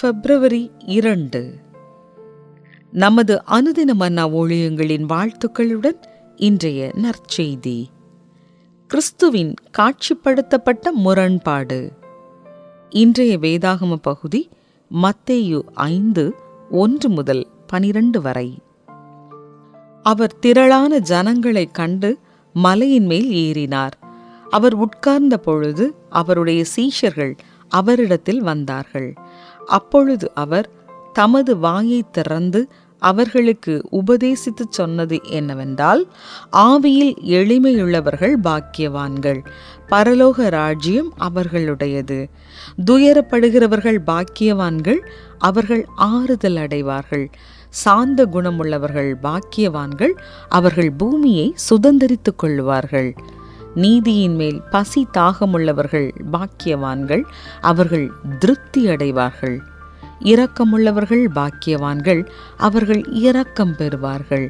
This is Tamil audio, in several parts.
பிப்ரவரி இரண்டு. நமது அனுதின மன்னா ஊழியங்களின் வாழ்த்துக்களுடன் இன்றைய நற்செய்தி. கிறிஸ்துவின் காட்சிப்படுத்தப்பட்ட முரண்பாடு. இன்றைய வேதாகம பகுதி மத்தேயு ஐந்து ஒன்று முதல் பனிரண்டு வரை. அவர் திரளான ஜனங்களைக் கண்டு மலையின் மேல் ஏறினார். அவர் உட்கார்ந்த பொழுது அவருடைய சீஷர்கள் அவரிடத்தில் வந்தார்கள். அப்பொழுது அவர் தமது வாயை திறந்து அவர்களுக்கு உபதேசித்துச் சொன்னது என்னவென்றால் ஆவியில் எளிமையுள்ளவர்கள் பாக்கியவான்கள் பரலோக ராஜ்யம் அவர்களுடையது. துயரப்படுகிறவர்கள் பாக்கியவான்கள் அவர்கள் ஆறுதல் அடைவார்கள். சாந்த குணமுள்ளவர்கள் பாக்கியவான்கள் அவர்கள் பூமியை சுதந்தரித்துக் கொள்வார்கள். நீதியின் மேல் பசி தாகமுள்ளவர்கள் பாக்கியவான்கள் அவர்கள் திருப்தி அடைவார்கள். இரக்கமுள்ளவர்கள் பாக்கியவான்கள் அவர்கள் இரக்கம் பெறுவார்கள்.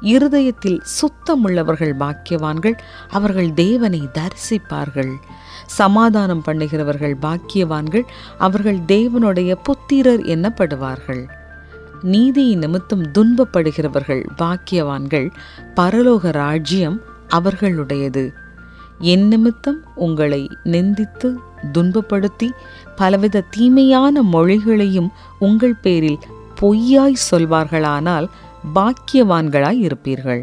இருதயத்தில் சுத்தமுள்ளவர்கள் பாக்கியவான்கள் அவர்கள் தேவனை தரிசிப்பார்கள். சமாதானம் பண்ணுகிறவர்கள் பாக்கியவான்கள் அவர்கள் தேவனுடைய புத்திரர் என்னப்படுவார்கள். நீதியின் நிமித்தம் துன்பப்படுகிறவர்கள் பாக்கியவான்கள் பரலோக ராஜ்யம் அவர்களுடையது. என் நிமித்தம் உங்களை நிந்தித்து துன்பப்படுத்தி பலவித தீமையான மொழிகளையும் உங்கள் பேரில் பொய்யாய் சொல்வார்களானால் பாக்கியவான்களாய் இருப்பீர்கள்.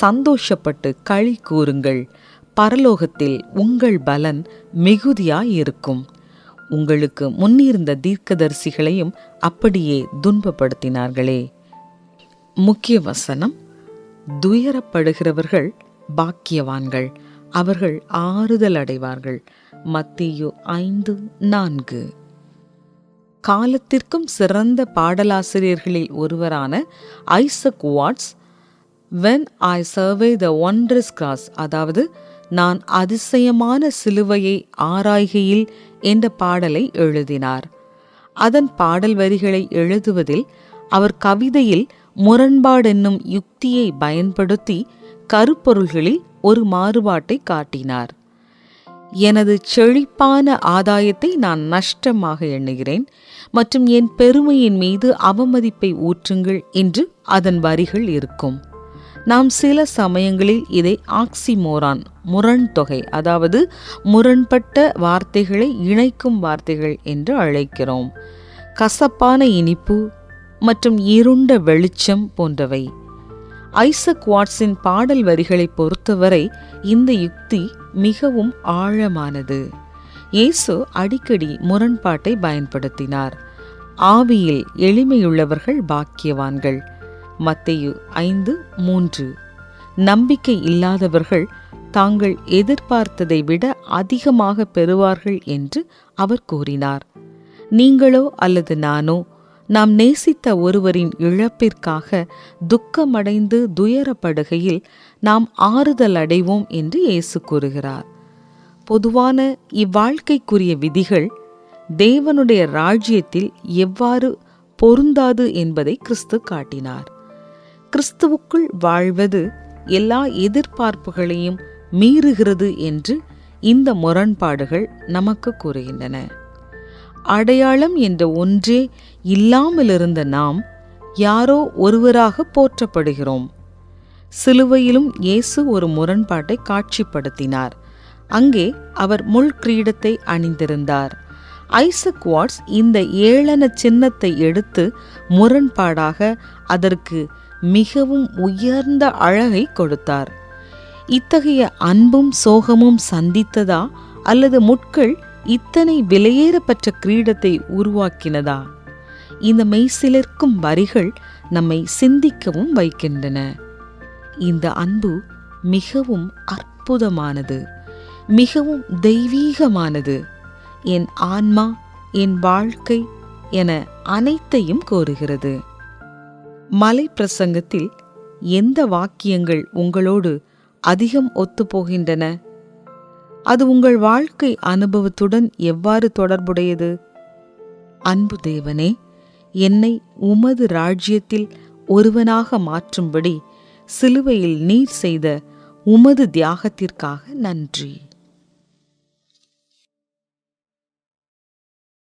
சந்தோஷப்பட்டு களி கூறுங்கள். பரலோகத்தில் உங்கள் பலன் மிகுதியாய் இருக்கும். உங்களுக்கு முன்னிருந்த தீர்க்கதரிசிகளையும் அப்படியே துன்பப்படுத்தினார்களே. முக்கிய வசனம் துயரப்படுகிறவர்கள் பாக்கியவான்கள். அவர்கள் ஆறுதல் அடைவார்கள். மத்தியோ ஐந்து நான்கு. காலத்திற்கும் சிறந்த பாடலாசிரியர்களில் ஒருவரான Isaac Watts when I survey the wondrous cross அதாவது நான் அதிசயமான சிலுவையை ஆராய்கையில் என்ற பாடலை எழுதினார். அதன் பாடல் வரிகளை எழுதுவதில் அவர் கவிதையில் முரண்பாடென்னும் யுக்தியை பயன்படுத்தி கருப்பொருள்களில் ஒரு மாறுபாட்டை காட்டினார். எனது செழிப்பான ஆதாயத்தை நான் நஷ்டமாக எண்ணுகிறேன் மற்றும் என் பெருமையின் மீது அவமதிப்பை ஊற்றுங்கள் என்று அதன் வரிகள் இருக்கும். நாம் சில சமயங்களில் இதை ஆக்சிமோரான் முரண் தொகை அதாவது முரண்பட்ட வார்த்தைகளை இணைக்கும் வார்த்தைகள் என்று அழைக்கிறோம். கசப்பான இனிப்பு மற்றும் இருண்ட வெளிச்சம் போன்றவை. ஐசக் வாட்ஸின் பாடல் வரிகளை பொறுத்தவரை இந்த யுக்தி மிகவும் ஆழமானது. இயேசு அடிக்கடி முரண்பாட்டை பயன்படுத்தினார். ஆவியில் எளிமையுள்ளவர்கள் பாக்கியவான்கள். மத்தையு ஐந்து மூன்று. நம்பிக்கை இல்லாதவர்கள் தாங்கள் எதிர்பார்த்ததை விட அதிகமாக பெறுவார்கள் என்று அவர் கூறினார். நீங்களோ அல்லது நானோ நாம் நேசித்த ஒருவரின் இழப்பிற்காக துக்கமடைந்து துயரப்படுகையில் நாம் ஆறுதல் அடைவோம் என்று இயேசு கூறுகிறார். பொதுவான இவ்வாழ்க்கைக்குரிய விதிகள் தேவனுடைய ராஜ்யத்தில் எவ்வாறு பொருந்தாது என்பதை கிறிஸ்து காட்டினார். கிறிஸ்துவுக்குள் வாழ்வது எல்லா எதிர்பார்ப்புகளையும் மீறுகிறது என்று இந்த முரண்பாடுகள் நமக்கு கூறுகின்றன. அடையாளம் என்ற ஒன்றே இல்லாமலிருந்த நாம் யாரோ ஒருவராக போற்றப்படுகிறோம். சிலுவையிலும் இயேசு ஒரு முரண்பாட்டை காட்சிப்படுத்தினார். அங்கே அவர் முள் கிரீடத்தை அணிந்திருந்தார். ஐசக் வாட்ஸ் இந்த ஏளன சின்னத்தை எடுத்து முரண்பாடாக அதற்கு மிகவும் உயர்ந்த அழகை கொடுத்தார். இத்தகைய அன்பும் சோகமும் சந்தித்ததா அல்லது முட்கள் இத்தனை விலையேறப்பட்ட கிரீடத்தை உருவாக்கினதா? இந்த மெய்சிலிருக்கும் வரிகள் நம்மை சிந்திக்கவும் வைக்கின்றன. இந்த அன்பு மிகவும் அற்புதமானது மிகவும் தெய்வீகமானது. என் ஆன்மா என் வாழ்க்கை என அனைத்தையும் கோருகிறது. மலை பிரசங்கத்தில் எந்த வாக்கியங்கள் உங்களோடு அதிகம் ஒத்துப்போகின்றன? அது உங்கள் வாழ்க்கை அனுபவத்துடன் எவ்வாறு தொடர்புடையது? அன்பு தேவனே என்னை உமது ராஜ்யத்தில் ஒருவனாக மாற்றும்படி சிலுவையில் நீர் செய்த உமது தியாகத்திற்காக நன்றி.